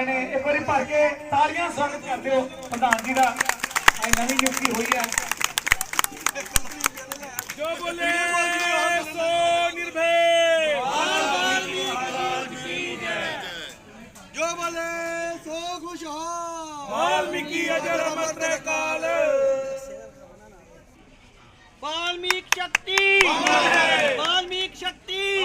ਰਹੇ ਨੇ ਇੱਕ ਵਾਰੀ ਭਰ ਕੇ ਤਾਲੀਆਂ ਸਵਾਗਤ ਕਰਦੇ ਹੋ ਪ੍ਰਧਾਨ ਜੀ ਦਾ। ਇਹ ਨਵੀਂ ਨਿਯੁਕਤੀ ਹੋਈ ਹੈ। ਜੋ ਬੋਲੇ ਸੋ ਨਿਰਭੈ। ਜੋ ਬਲੇ ਸੋ ਖੁਸ਼ਹਾਲ ਵਾਲਮੀਕੀ ਅਜਰ ਅਮਰ ਤੇ ਕਾਲ। ਵਾਲਮੀਕ ਸ਼ਕਤੀ। ਵਾਲਮੀਕ ਸ਼ਕਤੀ।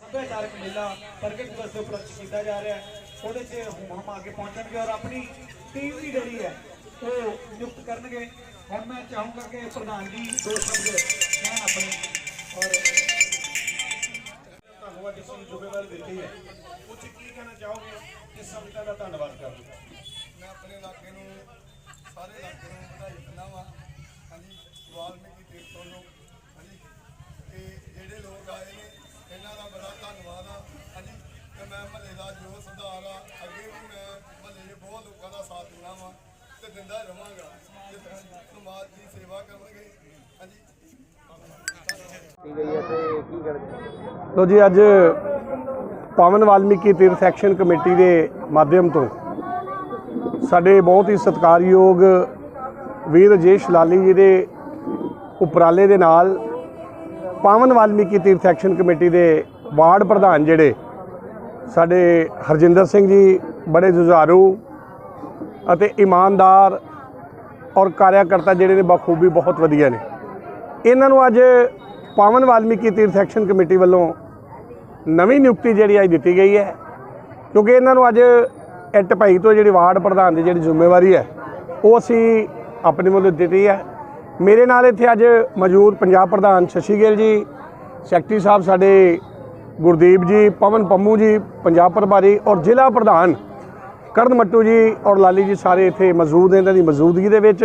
ਸੱਭਿਆਚਾਰਕ ਮੇਲਾ ਪ੍ਰਗਟ ਦਿਵਸ ਦੇ ਉਪਲਕਸ਼ ਕੀਤਾ ਜਾ ਰਿਹਾ ਹੈ। ਉਹਦੇ 'ਚ ਹਮ ਆ ਕੇ ਪਹੁੰਚਣਗੇ ਔਰ ਆਪਣੀ ਟੀਮ ਵੀ ਜਿਹੜੀ ਹੈ, ਉਹ ਨਿਯੁਕਤ ਕਰਨਗੇ। ਹੁਣ ਮੈਂ ਚਾਹੂੰਗਾ ਕਿ ਪ੍ਰਧਾਨ ਜੀ ਦੋ ਸ਼ਬਦ ਕਹਿਣ ਆਪਣੇ। ਔਰ ਧੰਨਵਾਦ ਜਿਸ ਜ਼ਿੰਮੇਵਾਰੀ ਦਿੱਤੀ ਹੈ। ਉਹ 'ਚ ਕੀ ਕਹਿਣਾ ਚਾਹੋਗੇ? ਇਸ ਸੰਗਤਾਂ ਦਾ ਧੰਨਵਾਦ ਕਰਦੇ ਮੈਂ ਆਪਣੇ ਇਲਾਕੇ ਨੂੰ ਸਾਰੇ ਇਲਾਕੇ ਨੂੰ ਵਧਾਈ ਦਿੰਦਾ ਵਾਂ। ਹਾਂਜੀ ਵਾਲਮੀਕੀ ਤੀਰਥ ਤੋਂ ਹਾਂਜੀ, ਤੇ ਜਿਹੜੇ ਲੋਕ ਆਏ ਨੇ, ਇਹਨਾਂ ਦਾ ਬੜਾ ਧੰਨਵਾਦ ਆ। ਹਾਂਜੀ, ਤੇ ਮੈਂ ਮਹੱਲੇ ਦਾ ਜੋ ਸੁਧਾਰ ਆ। ਅੱਗੇ ਵੀ ਮੈਂ ਮਹੱਲੇ ਦੇ ਬਹੁਤ ਲੋਕਾਂ ਦਾ ਸਾਥ ਦਿੰਦਾ ਵਾਂ ਤੇ ਦਿੰਦਾ ਰਵਾਂਗਾ ਸਮਾਜ ਦੀ ਸੇਵਾ ਕਰਾਂਗੇ ਹਾਂਜੀ। ਲੋ ਜੀ, ਅੱਜ ਪਾਵਨ ਵਾਲਮੀਕੀ ਤੀਰਥ ਐਕਸ਼ਨ ਕਮੇਟੀ ਦੇ ਮਾਧਿਅਮ ਤੋਂ ਸਾਡੇ ਬਹੁਤ ਹੀ ਸਤਿਕਾਰਯੋਗ ਵੀਰ ਰਜੇਸ਼ ਲਾਲੀ ਜੀ ਦੇ ਉਪਰਾਲੇ ਦੇ ਨਾਲ ਪਾਵਨ ਵਾਲਮੀਕੀ ਤੀਰਥ ਐਕਸ਼ਨ ਕਮੇਟੀ ਦੇ ਵਾਰਡ ਪ੍ਰਧਾਨ ਜਿਹੜੇ ਸਾਡੇ ਹਰਜਿੰਦਰ ਸਿੰਘ ਜੀ, ਬੜੇ ਜੁਝਾਰੂ ਅਤੇ ਇਮਾਨਦਾਰ ਔਰ ਕਾਰਿਆਕਰਤਾ ਜਿਹੜੇ ਨੇ, ਬਖੂਬੀ ਬਹੁਤ ਵਧੀਆ ਨੇ। ਇਹਨਾਂ ਨੂੰ ਅੱਜ ਪਾਵਨ ਵਾਲਮੀਕੀ ਤੀਰਥ ਐਕਸ਼ਨ ਕਮੇਟੀ ਵੱਲੋਂ ਨਵੀਂ ਨਿਯੁਕਤੀ ਜਿਹੜੀ ਅੱਜ ਦਿੱਤੀ ਗਈ ਹੈ, ਕਿਉਂਕਿ ਇਹਨਾਂ ਨੂੰ ਅੱਜ ਇੱਟ ਭਾਈ ਤੋਂ ਜਿਹੜੀ ਵਾਰਡ ਪ੍ਰਧਾਨ ਦੀ ਜਿਹੜੀ ਜ਼ਿੰਮੇਵਾਰੀ ਹੈ, ਉਹ ਅਸੀਂ ਆਪਣੇ ਵੱਲੋਂ ਦਿੱਤੀ ਹੈ। ਮੇਰੇ ਨਾਲ ਇੱਥੇ ਅੱਜ ਮੌਜੂਦ ਪੰਜਾਬ ਪ੍ਰਧਾਨ ਸ਼ਸ਼ੀ ਗਿੱਲ ਜੀ, ਸੈਕਟਰੀ ਸਾਹਿਬ ਸਾਡੇ ਗੁਰਦੀਪ ਜੀ, ਪਵਨ ਪੰਮੂ ਜੀ, ਪੰਜਾਬ ਪ੍ਰਭਾਰੀ ਔਰ ਜ਼ਿਲ੍ਹਾ ਪ੍ਰਧਾਨ ਕਰਨ ਮੱਟੂ ਜੀ ਔਰ ਲਾਲੀ ਜੀ ਸਾਰੇ ਇੱਥੇ ਮੌਜੂਦ ਨੇ, ਇਹਨਾਂ ਦੀ ਮੌਜੂਦਗੀ ਦੇ ਵਿੱਚ।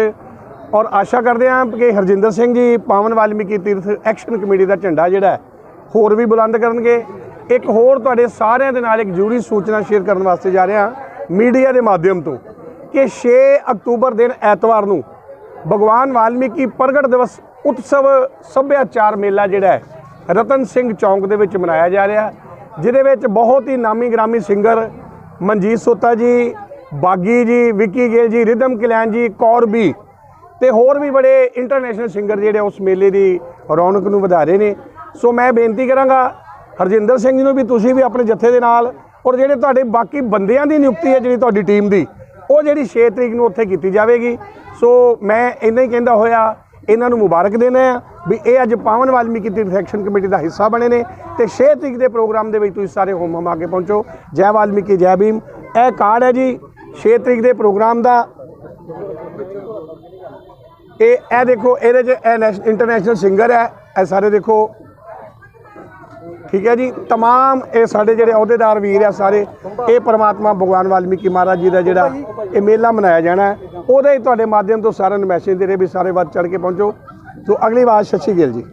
ਔਰ ਆਸ਼ਾ ਕਰਦੇ ਹਾਂ ਕਿ ਹਰਜਿੰਦਰ ਸਿੰਘ ਜੀ, ਪਾਵਨ ਵਾਲਮੀਕੀ ਤੀਰਥ ਐਕਸ਼ਨ ਕਮੇਟੀ ਦਾ ਝੰਡਾ ਜਿਹੜਾ ਹੋਰ ਵੀ ਬੁਲੰਦ ਕਰਨਗੇ। ਇੱਕ ਹੋਰ ਤੁਹਾਡੇ ਸਾਰਿਆਂ ਦੇ ਨਾਲ ਇੱਕ ਜ਼ਰੂਰੀ ਸੂਚਨਾ ਸ਼ੇਅਰ ਕਰਨ ਵਾਸਤੇ ਜਾ ਰਿਹਾ ਮੀਡੀਆ ਦੇ ਮਾਧਿਅਮ ਤੋਂ ਕਿ 6 ਅਕਤੂਬਰ ਦਿਨ ਐਤਵਾਰ ਨੂੰ ਭਗਵਾਨ ਵਾਲਮੀਕੀ ਪ੍ਰਗਟ ਦਿਵਸ ਉਤਸਵ ਸੱਭਿਆਚਾਰ ਮੇਲਾ ਜਿਹੜਾ ਹੈ, ਰਤਨ ਸਿੰਘ ਚੌਂਕ ਦੇ ਵਿੱਚ ਮਨਾਇਆ ਜਾ ਰਿਹਾ ਜਿਹਦੇ ਵਿੱਚ ਬਹੁਤ ਹੀ ਨਾਮੀ ਗ੍ਰਾਮੀ ਸਿੰਗਰ ਮਨਜੀਤ ਸੋਤਾ ਜੀ, ਬਾਗੀ ਜੀ, ਵਿੱਕੀ ਗਿੱਲ ਜੀ, ਰਿਦਮ ਕਲਿਆਣ ਜੀ, ਕੌਰ ਵੀ ਤੇ ਹੋਰ ਵੀ ਬੜੇ ਇੰਟਰਨੈਸ਼ਨਲ ਸਿੰਗਰ ਜਿਹੜੇ ਉਸ ਮੇਲੇ ਦੀ ਰੌਣਕ ਨੂੰ ਵਧਾ ਰਹੇ ਨੇ। ਸੋ ਮੈਂ ਬੇਨਤੀ ਕਰਾਂਗਾ, ਹਰਜਿੰਦਰ ਸਿੰਘ ਜੀ ਨੂੰ ਵੀ ਤੁਸੀਂ ਵੀ ਆਪਣੇ ਜੱਥੇ ਦੇ ਨਾਲ ਔਰ ਜਿਹੜੇ ਤੁਹਾਡੇ ਬਾਕੀ ਬੰਦਿਆਂ ਦੀ ਨਿਯੁਕਤੀ ਹੈ ਜਿਹੜੀ ਤੁਹਾਡੀ ਟੀਮ ਦੀ, ਉਹ ਜਿਹੜੀ 6 ਤਰੀਕ ਨੂੰ ਉੱਥੇ ਕੀਤੀ ਜਾਵੇਗੀ। ਸੋ ਮੈਂ ਇੰਨਾ ਹੀ ਕਹਿੰਦਾ ਹੋਇਆ, ਇਹਨਾਂ ਨੂੰ ਮੁਬਾਰਕ ਦੇਣਾ ਆ ਵੀ ਇਹ ਅੱਜ ਪਾਵਨ ਵਾਲਮੀਕੀ ਤੀਰਥ ਐਕਸ਼ਨ ਕਮੇਟੀ ਦਾ ਹਿੱਸਾ ਬਣੇ ਨੇ ਤੇ 6 ਤਰੀਕ ਦੇ ਪ੍ਰੋਗਰਾਮ ਦੇ ਵਿੱਚ ਤੁਸੀਂ ਸਾਰੇ ਹੋਮ ਹਮ ਆ ਕੇ ਪਹੁੰਚੋ। ਜੈ ਵਾਲਮੀਕੀ, ਜੈ ਭੀਮ। ਇਹ ਕਾਰਡ ਹੈ ਜੀ 6 ਤਰੀਕ ਦੇ ਪ੍ਰੋਗਰਾਮ ਦਾ। ਇਹ ਇਹ ਦੇਖੋ ਇਹਦੇ 'ਚ ਇਹ ਨੈਸ਼- ਇੰਟਰਨੈਸ਼ਨਲ ਸਿੰਗਰ ਹੈ ਇਹ ਸਾਰੇ ਦੇਖੋ ਠੀਕ ਹੈ ਜੀ तमाम ਇਹ ਸਾਡੇ ਜਿਹੜੇ ਅਹੁਦੇਦਾਰ ਵੀਰ ਆ ਸਾਰੇ ਇਹ ਪ੍ਰਮਾਤਮਾ ਭਗਵਾਨ ਵਾਲਮੀਕੀ ਮਹਾਰਾਜ ਜੀ ਦਾ ਜਿਹੜਾ ਇਹ ਮੇਲਾ ਮਨਾਇਆ ਜਾਣਾ ਹੈ ਉਹਦੇ ਹੀ ਤੁਹਾਡੇ ਮਾਧਿਅਮ ਤੋਂ ਸਾਰਿਆਂ ਨੂੰ ਮੈਸੇਜ ਦੇ ਰਹੇ ਵੀ ਸਾਰੇ ਵੱਧ ਚੜ ਕੇ ਪਹੁੰਚੋ ਸੋ ਅਗਲੀ ਵਾਰ ਸ਼ਸ਼ੀ ਗਿੱਲ ਜੀ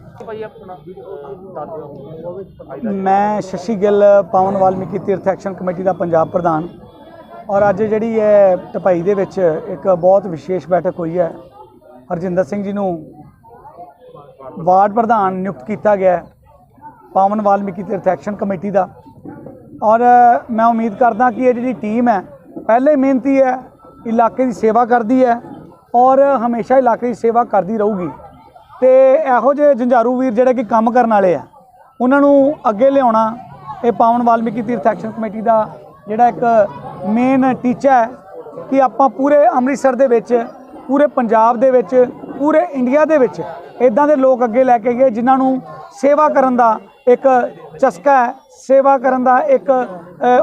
ਮੈਂ ਸ਼ਸ਼ੀ ਗਿੱਲ ਪਾਵਨ ਵਾਲਮੀਕੀ ਤੀਰਥ ਐਕਸ਼ਨ ਕਮੇਟੀ ਦਾ ਪੰਜਾਬ ਪ੍ਰਧਾਨ ਔਰ ਅੱਜ ਜਿਹੜੀ ਹੈ ਟਪਾਈ ਦੇ ਵਿੱਚ ਇੱਕ ਬਹੁਤ ਵਿਸ਼ੇਸ਼ ਬੈਠਕ ਹੋਈ ਹੈ ਹਰਜਿੰਦਰ ਸਿੰਘ ਜੀ ਨੂੰ ਵਾਰਡ ਪ੍ਰਧਾਨ ਨਿਯੁਕਤ ਕੀਤਾ ਗਿਆ ਹੈ, ਪਾਵਨ ਵਾਲਮੀਕੀ ਤੀਰਥ ਐਕਸ਼ਨ ਕਮੇਟੀ ਦਾ। ਔਰ ਮੈਂ ਉਮੀਦ ਕਰਦਾ ਕਿ ਇਹ ਜਿਹੜੀ ਟੀਮ ਹੈ, ਪਹਿਲੇ ਮਿਹਨਤੀ ਹੈ, ਇਲਾਕੇ ਦੀ ਸੇਵਾ ਕਰਦੀ ਹੈ ਔਰ ਹਮੇਸ਼ਾ ਇਲਾਕੇ ਦੀ ਸੇਵਾ ਕਰਦੀ ਰਹੂਗੀ। ਤੇ ਇਹੋ ਜਿਹੇ ਜੰਝਾਰੂ ਵੀਰ ਜਿਹੜੇ ਕਿ ਕੰਮ ਕਰਨ ਵਾਲੇ ਆ, ਉਹਨਾਂ ਨੂੰ ਅੱਗੇ ਲਿਆਉਣਾ ਇਹ ਪਾਵਨ ਵਾਲਮੀਕੀ ਤੀਰਥ ਐਕਸ਼ਨ ਕਮੇਟੀ ਦਾ ਜਿਹੜਾ ਇੱਕ ਮੇਨ ਟੀਚਾ ਹੈ ਕਿ ਆਪਾਂ ਪੂਰੇ ਅੰਮ੍ਰਿਤਸਰ ਦੇ ਵਿੱਚ ਪੂਰੇ ਪੰਜਾਬ ਦੇ ਵਿੱਚ, ਪੂਰੇ ਇੰਡੀਆ ਦੇ ਵਿੱਚ ਇਦਾਂ ਦੇ ਲੋਕ ਅੱਗੇ ਲੈ ਕੇ ਗਏ ਜਿਨ੍ਹਾਂ ਨੂੰ ਸੇਵਾ ਕਰਨ ਦਾ ਇੱਕ ਚਸਕਾ ਹੈ, ਸੇਵਾ ਕਰਨ ਦਾ ਇੱਕ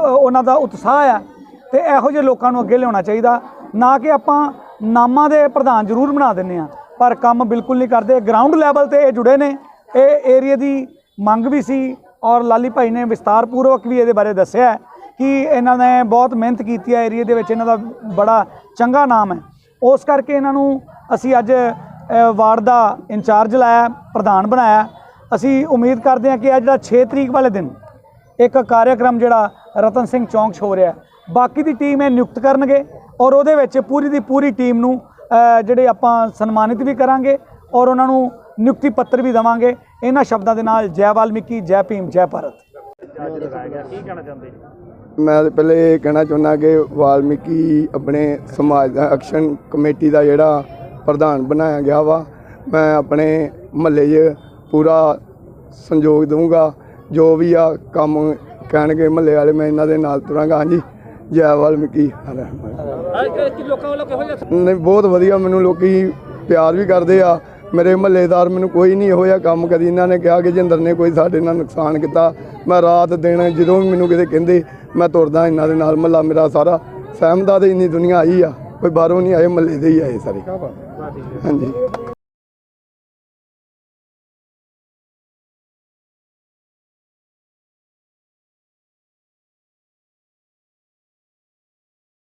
ਉਹਨਾਂ ਦਾ ਉਤਸ਼ਾਹ ਹੈ ਤੇ ਇਹੋ ਜਿਹੇ ਲੋਕਾਂ ਨੂੰ ਅੱਗੇ ਲਿਆਉਣਾ ਚਾਹੀਦਾ। ਨਾ ਕਿ ਆਪਾਂ ਨਾਮਾਂ ਦੇ ਪ੍ਰਧਾਨ ਜ਼ਰੂਰ ਬਣਾ ਦਿੰਨੇ ਆ ਪਰ ਕੰਮ ਬਿਲਕੁਲ ਨਹੀਂ ਕਰਦੇ। ਗਰਾਊਂਡ ਲੈਵਲ ਤੇ ਇਹ ਜੁੜੇ ਨੇ। ਇਹ ਏਰੀਆ ਦੀ ਮੰਗ ਵੀ ਸੀ ਔਰ ਲਾਲੀ ਭਾਈ ਨੇ ਵਿਸਤਾਰਪੂਰਵਕ ਵੀ ਇਹਦੇ ਬਾਰੇ ਦੱਸਿਆ ਕਿ ਇਹਨਾਂ ਨੇ ਬਹੁਤ ਮਿਹਨਤ ਕੀਤੀ ਹੈ। ਏਰੀਆ ਦੇ ਵਿੱਚ ਇਹਨਾਂ ਦਾ ਬੜਾ ਚੰਗਾ ਨਾਮ ਹੈ। ਉਸ ਕਰਕੇ ਇਹਨਾਂ ਨੂੰ ਅਸੀਂ ਅੱਜ ਵਾਰਡ ਦਾ ਇੰਚਾਰਜ ਲਾਇਆ, ਪ੍ਰਧਾਨ ਬਣਾਇਆ। ਅਸੀਂ ਉਮੀਦ ਕਰਦੇ ਹਾਂ ਕਿ ਇਹ ਜਿਹੜਾ 6 ਤਰੀਕ ਵਾਲੇ ਦਿਨ ਇੱਕ ਕਾਰਜਕ੍ਰਮ ਜਿਹੜਾ ਰਤਨ ਸਿੰਘ ਚੌਂਕ 'ਚ ਹੋ ਰਿਹਾ ਬਾਕੀ ਦੀ ਟੀਮ ਇਹ ਨਿਯੁਕਤ ਕਰਨਗੇ ਔਰ ਉਹਦੇ ਵਿੱਚ ਪੂਰੀ ਦੀ ਪੂਰੀ ਟੀਮ ਨੂੰ ਜਿਹੜੇ ਆਪਾਂ ਸਨਮਾਨਿਤ ਵੀ ਕਰਾਂਗੇ ਔਰ ਉਹਨਾਂ ਨੂੰ ਨਿਯੁਕਤੀ ਪੱਤਰ ਵੀ ਦੇਵਾਂਗੇ। ਇਹਨਾਂ ਸ਼ਬਦਾਂ ਦੇ ਨਾਲ ਜੈ ਵਾਲਮੀਕੀ, ਜੈ ਭੀਮ, ਜੈ ਭਾਰਤ। ਕੀ ਕਹਿਣਾ ਚਾਹੁੰਦੇ ਮੈਂ ਪਹਿਲੇ ਇਹ ਕਹਿਣਾ ਚਾਹੁੰਦਾ ਕਿ ਵਾਲਮੀਕੀ ਆਪਣੇ ਸਮਾਜ ਦਾ ਐਕਸ਼ਨ ਕਮੇਟੀ ਦਾ ਜਿਹੜਾ ਪ੍ਰਧਾਨ ਬਣਾਇਆ ਗਿਆ ਵਾ ਮੈਂ ਆਪਣੇ ਮਹੱਲੇ 'ਚ ਪੂਰਾ ਸੰਯੋਗ ਦਊਂਗਾ। ਜੋ ਵੀ ਆ ਕੰਮ ਕਹਿਣਗੇ ਮਹੱਲੇ ਵਾਲੇ ਮੈਂ ਇਹਨਾਂ ਦੇ ਨਾਲ ਤੁਰਾਂਗਾ। ਹਾਂਜੀ ਜੈ ਵਾਲਮੀਕੀ ਨਹੀਂ ਬਹੁਤ ਵਧੀਆ ਮੈਨੂੰ ਲੋਕੀ ਪਿਆਰ ਵੀ ਕਰਦੇ ਆ। ਮੇਰੇ ਮਹੱਲੇਦਾਰ ਮੈਨੂੰ ਕੋਈ ਨਹੀਂ ਜਿਹਾ ਕੰਮ ਕਦੀ ਇਹਨਾਂ ਨੇ ਕਿਹਾ ਕਿ ਜਿੰਦਰ ਨੇ ਕੋਈ ਸਾਡੇ ਨਾਲ ਨੁਕਸਾਨ ਕੀਤਾ। ਮੈਂ ਰਾਤ ਦਿਨ ਜਦੋਂ ਵੀ ਮੈਨੂੰ ਕਿਤੇ ਕਹਿੰਦੇ ਮੈਂ ਤੁਰਦਾ ਇਹਨਾਂ ਦੇ ਨਾਲ ਮਹੱਲਾ ਮੇਰਾ ਸਾਰਾ। ਸਹਿਮਦਾ ਤੇ ਇੰਨੀ ਦੁਨੀਆ ਆਈ ਆ ਕੋਈ ਬਾਹਰੋਂ ਨਹੀਂ ਆਏ ਮਹੱਲੇ ਦੇ ਹੀ ਆਏ ਸਾਰੇ। ਹਾਂਜੀ।